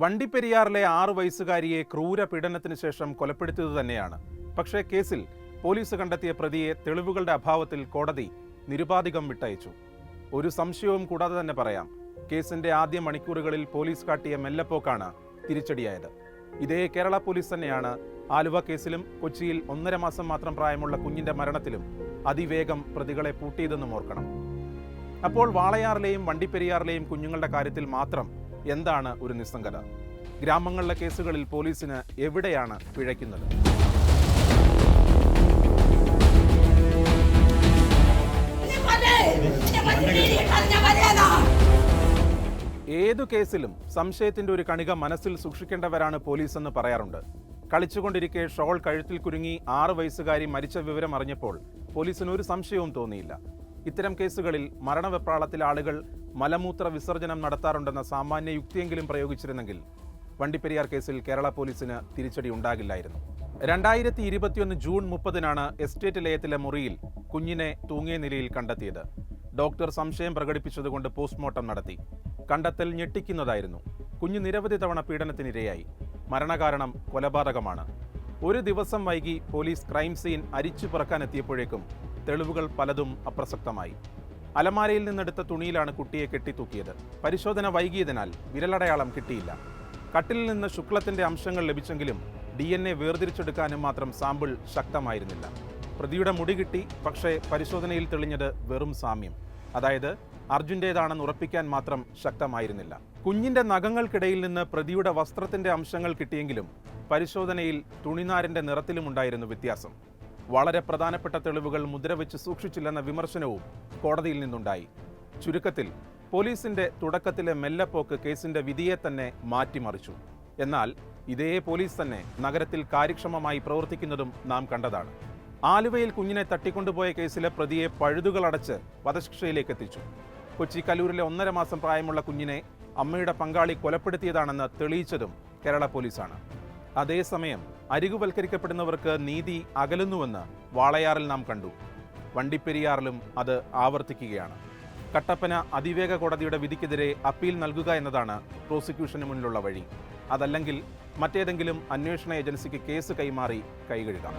വണ്ടിപ്പെരിയാറിലെ ആറു വയസ്സുകാരിയെ ക്രൂര പീഡനത്തിന് ശേഷം കൊലപ്പെടുത്തിയത് തന്നെയാണ്. പക്ഷേ കേസിൽ പോലീസ് കണ്ടെത്തിയ പ്രതിയെ തെളിവുകളുടെ അഭാവത്തിൽ കോടതി നിരുപാധികം വിട്ടയച്ചു. ഒരു സംശയവും കൂടാതെ തന്നെ പറയാം കേസിന്റെ ആദ്യ മണിക്കൂറുകളിൽ പോലീസ് കാട്ടിയ മെല്ലപ്പോക്കാണ് തിരിച്ചടിയായത്. ഇതേ കേരള പോലീസ് തന്നെയാണ് ആലുവ കേസിലും കൊച്ചിയിൽ ഒന്നര മാസം മാത്രം പ്രായമുള്ള കുഞ്ഞിന്റെ മരണത്തിലും അതിവേഗം പ്രതികളെ പൂട്ടിയതെന്നും ഓർക്കണം. അപ്പോൾ വാളയാറിലെയും വണ്ടിപ്പെരിയാറിലെയും കുഞ്ഞുങ്ങളുടെ കാര്യത്തിൽ മാത്രം എന്താണ് ഒരു നിസ്സംഗത? ഗ്രാമങ്ങളിലെ കേസുകളിൽ പോലീസിന് എവിടെയാണ് പിഴയ്ക്കുന്നത്? ഏതു കേസിലും സംശയത്തിന്റെ ഒരു കണിക മനസ്സിൽ സൂക്ഷിക്കേണ്ടവരാണ് പോലീസ് എന്ന് പറയാറുണ്ട്. കളിച്ചുകൊണ്ടിരിക്കെ ഷോൾ കഴുത്തിൽ കുരുങ്ങി ആറ് വയസ്സുകാരി മരിച്ച വിവരം അറിഞ്ഞപ്പോൾ പോലീസിന് ഒരു സംശയവും തോന്നിയില്ല. ഇത്തരം കേസുകളിൽ മരണവെപ്രാളത്തിൽ ആളുകൾ മലമൂത്ര വിസർജനം നടത്താറുണ്ടെന്ന സാമാന്യ യുക്തിയെങ്കിലും പ്രയോഗിച്ചിരുന്നെങ്കിൽ വണ്ടിപ്പെരിയാർ കേസിൽ കേരള പോലീസിന് തിരിച്ചടി ഉണ്ടാകില്ലായിരുന്നു. രണ്ടായിരത്തി ഇരുപത്തിയൊന്ന് ജൂൺ മുപ്പതിനാണ് എസ്റ്റേറ്റ് ലയത്തിലെ മുറിയിൽ കുഞ്ഞിനെ തൂങ്ങിയ നിലയിൽ കണ്ടെത്തിയത്. ഡോക്ടർ സംശയം പ്രകടിപ്പിച്ചതുകൊണ്ട് പോസ്റ്റ്മോർട്ടം നടത്തി. കണ്ടെത്തൽ ഞെട്ടിക്കുന്നതായിരുന്നു. കുഞ്ഞ് നിരവധി തവണ പീഡനത്തിനിരയായി. മരണകാരണം കൊലപാതകമാണ്. ഒരു ദിവസം വൈകി പോലീസ് ക്രൈം സീൻ അരിച്ചു പറക്കാനെത്തിയപ്പോഴേക്കും തെളിവുകൾ പലതും അപ്രസക്തമായി. അലമാരയിൽ നിന്നെടുത്ത തുണിയിലാണ് കുട്ടിയെ കെട്ടിത്തൂക്കിയത്. പരിശോധന വൈകിയതിനാൽ വിരലടയാളം കിട്ടിയില്ല. കട്ടിലിൽ നിന്ന് ശുക്ലത്തിന്റെ അംശങ്ങൾ ലഭിച്ചെങ്കിലും ഡി എൻ എ വേർതിരിച്ചെടുക്കാനും മാത്രം സാമ്പിൾ ശക്തമായിരുന്നില്ല. പ്രതിയുടെ മുടി കിട്ടി പക്ഷേ പരിശോധനയിൽ തെളിഞ്ഞത് വെറും സാമ്യം. അതായത് അർജുന്റേതാണെന്ന് ഉറപ്പിക്കാൻ മാത്രം ശക്തമായിരുന്നില്ല. കുഞ്ഞിന്റെ നഖങ്ങൾക്കിടയിൽ നിന്ന് പ്രതിയുടെ വസ്ത്രത്തിന്റെ അംശങ്ങൾ കിട്ടിയെങ്കിലും പരിശോധനയിൽ തുണിനാരിന്റെ നിറത്തിലുമുണ്ടായിരുന്നു വ്യത്യാസം. വളരെ പ്രധാനപ്പെട്ട തെളിവുകൾ മുദ്രവെച്ച് സൂക്ഷിച്ചില്ലെന്ന വിമർശനവും കോടതിയിൽ നിന്നുണ്ടായി. ചുരുക്കത്തിൽ പോലീസിന്റെ തുടക്കത്തിലെ മെല്ലപ്പോക്ക് കേസിന്റെ വിധിയെ തന്നെ മാറ്റിമറിച്ചു. എന്നാൽ ഇതേ പോലീസ് തന്നെ നഗരത്തിൽ കാര്യക്ഷമമായി പ്രവർത്തിക്കുന്നതും നാം കണ്ടതാണ്. ആലുവയിൽ കുഞ്ഞിനെ തട്ടിക്കൊണ്ടുപോയ കേസിലെ പ്രതിയെ പഴുതുകളടച്ച് വധശിക്ഷയിലേക്ക് എത്തിച്ചു കൊച്ചി കലൂരിലെ ഒന്നര മാസം പ്രായമുള്ള കുഞ്ഞിനെ അമ്മയുടെ പങ്കാളി കൊലപ്പെടുത്തിയതാണെന്ന് തെളിയിച്ചതും കേരള പോലീസാണ്. അതേസമയം അരികുവൽക്കരിക്കപ്പെടുന്നവർക്ക് നീതി അകലുന്നുവെന്ന് വാളയാറിൽ നാം കണ്ടു. വണ്ടിപ്പെരിയാറിലും അത് ആവർത്തിക്കുകയാണ്. കട്ടപ്പന അതിവേഗ കോടതിയുടെ വിധിക്കെതിരെ അപ്പീൽ നൽകുക എന്നതാണ് പ്രോസിക്യൂഷന് മുന്നിലുള്ള വഴി. അതല്ലെങ്കിൽ മറ്റേതെങ്കിലും അന്വേഷണ ഏജൻസിക്ക് കേസ് കൈമാറി കൈകഴുകാം.